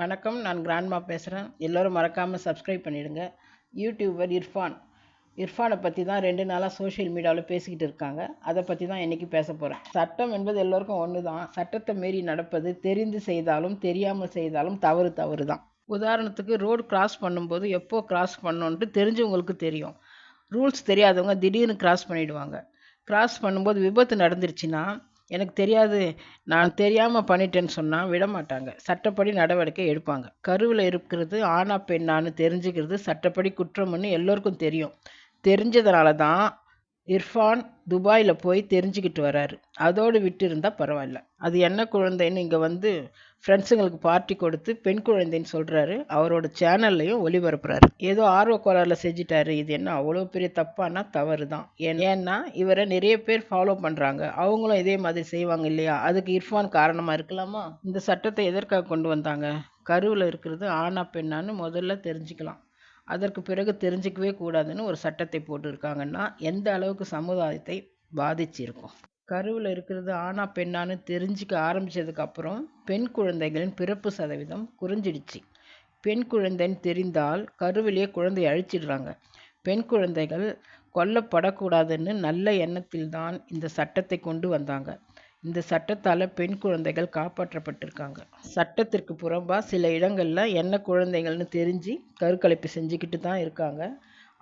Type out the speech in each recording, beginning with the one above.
வணக்கம் நான் கிராண்ட்மா பேசுகிறேன் எல்லோரும் மறக்காமல் சப்ஸ்கிரைப் பண்ணிடுங்க. யூடியூபர் இர்ஃபான். இர்ஃபானை பற்றி தான் ரெண்டு நாளாக சோஷியல் மீடியாவில் பேசிக்கிட்டு இருக்காங்க. அதை பற்றி தான் இன்றைக்கி பேச போகிறேன் சட்டம் என்பது எல்லோருக்கும் ஒன்று தான் சட்டத்தை மீறி நடப்பது தெரிந்து செய்தாலும் தெரியாமல் செய்தாலும் தவறு தவறு தான். உதாரணத்துக்கு ரோடு கிராஸ் பண்ணும்போது எப்போ கிராஸ் பண்ணணுன்ட்டு தெரிஞ்சவங்களுக்கு தெரியும். ரூல்ஸ் தெரியாதவங்க திடீர்னு கிராஸ் பண்ணிவிடுவாங்க கிராஸ் பண்ணும்போது விபத்து நடந்துருச்சுன்னா எனக்கு தெரியாது. நான் தெரியாமல் பண்ணிட்டேன்னு சொன்னால் விட மாட்டாங்க சட்டப்படி நடவடிக்கை எடுப்பாங்க. கருவில் இருக்கிறது ஆணா பெண்ணான்னு தெரிஞ்சுக்கிறது சட்டப்படி குற்றம்னு எல்லோருக்கும் தெரியும். தெரிஞ்சதுனால தான் இர்ஃபான் துபாயில் போய் தெரிஞ்சுக்கிட்டு வராரு. அதோடு விட்டு இருந்தால் பரவாயில்ல. அது என்ன குழந்தைன்னு இங்கே வந்து ஃப்ரெண்ட்ஸுங்களுக்கு பார்ட்டி கொடுத்து பெண் குழந்தைன்னு சொல்கிறாரு அவரோட சேனல்லையும் ஒளிபரப்புறாரு. ஏதோ ஆர்வ கோளாறில் செஞ்சிட்டாரு. இது என்ன அவ்வளோ பெரிய தப்பானா தவறு தான் ஏன்னா இவரை நிறைய பேர் ஃபாலோ பண்ணுறாங்க அவங்களும் இதே மாதிரி செய்வாங்க இல்லையா? அதுக்கு இர்ஃபான் காரணமாக இருக்கலாமா? இந்த சட்டத்தை எதற்காக கொண்டு வந்தாங்க? கருவில் இருக்கிறது ஆனா பெண்ணான்னு முதல்ல தெரிஞ்சுக்கலாம். அதற்கு பிறகு தெரிஞ்சிக்கவே கூடாதுன்னு ஒரு சட்டத்தை போட்டிருக்காங்கன்னா எந்த அளவுக்கு சமுதாயத்தை பாதிச்சிருக்கும்? கருவில் இருக்கிறது ஆணா பெண்ணான்னு தெரிஞ்சுக்க ஆரம்பித்ததுக்கப்புறம் பெண் குழந்தைகளின் பிறப்பு சதவீதம் குறைஞ்சிடுச்சு. பெண் குழந்தைன்னு தெரிந்தால் கருவிலேயே குழந்தையை அழிச்சிடுறாங்க. பெண் குழந்தைகள் கொல்லப்படக்கூடாதுன்னு நல்ல எண்ணத்தில் தான் இந்த சட்டத்தை கொண்டு வந்தாங்க. இந்த சட்டத்தால் பெண் குழந்தைகள் காப்பாற்றப்பட்டிருக்காங்க. சட்டத்திற்கு புறம்பாக சில இடங்களில் என்ன குழந்தைகள்னு தெரிஞ்சு கருக்கலைப்பு செஞ்சுக்கிட்டு தான் இருக்காங்க.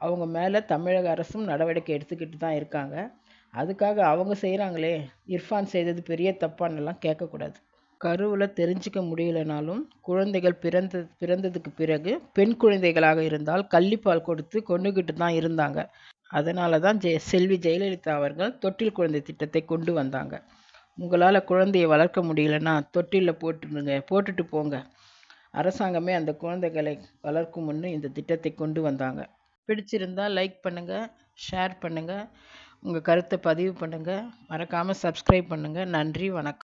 அவங்க மேலே தமிழக அரசும் நடவடிக்கை எடுத்துக்கிட்டு தான் இருக்காங்க. அதுக்காக அவங்க செய்கிறாங்களே இர்ஃபான் செய்தது பெரிய தப்பானெல்லாம் கேட்கக்கூடாது. கருவில் தெரிஞ்சிக்க முடியலனாலும் குழந்தைகள் பிறந்த பிறந்ததுக்கு பிறகு பெண் குழந்தைகளாக இருந்தால் கள்ளிப்பால் கொடுத்து கொண்டுகிட்டு தான் இருந்தாங்க. அதனால தான் ஜெய செல்வி ஜெயலலிதா அவர்கள் தொட்டில் குழந்தை திட்டத்தை கொண்டு வந்தாங்க. உங்களால் குழந்தையை வளர்க்க முடியலன்னா தொட்டிலில் போட்டுடுங்க போட்டுட்டு போங்க. அரசாங்கமே அந்த குழந்தைகளை வளர்க்கும் முன்னு இந்த திட்டத்தை கொண்டு வந்தாங்க. பிடிச்சிருந்தால் லைக் பண்ணுங்கள் ஷேர் பண்ணுங்கள் உங்கள் கருத்தை பதிவு பண்ணுங்கள் மறக்காமல் சப்ஸ்கிரைப் பண்ணுங்கள் நன்றி வணக்கம்.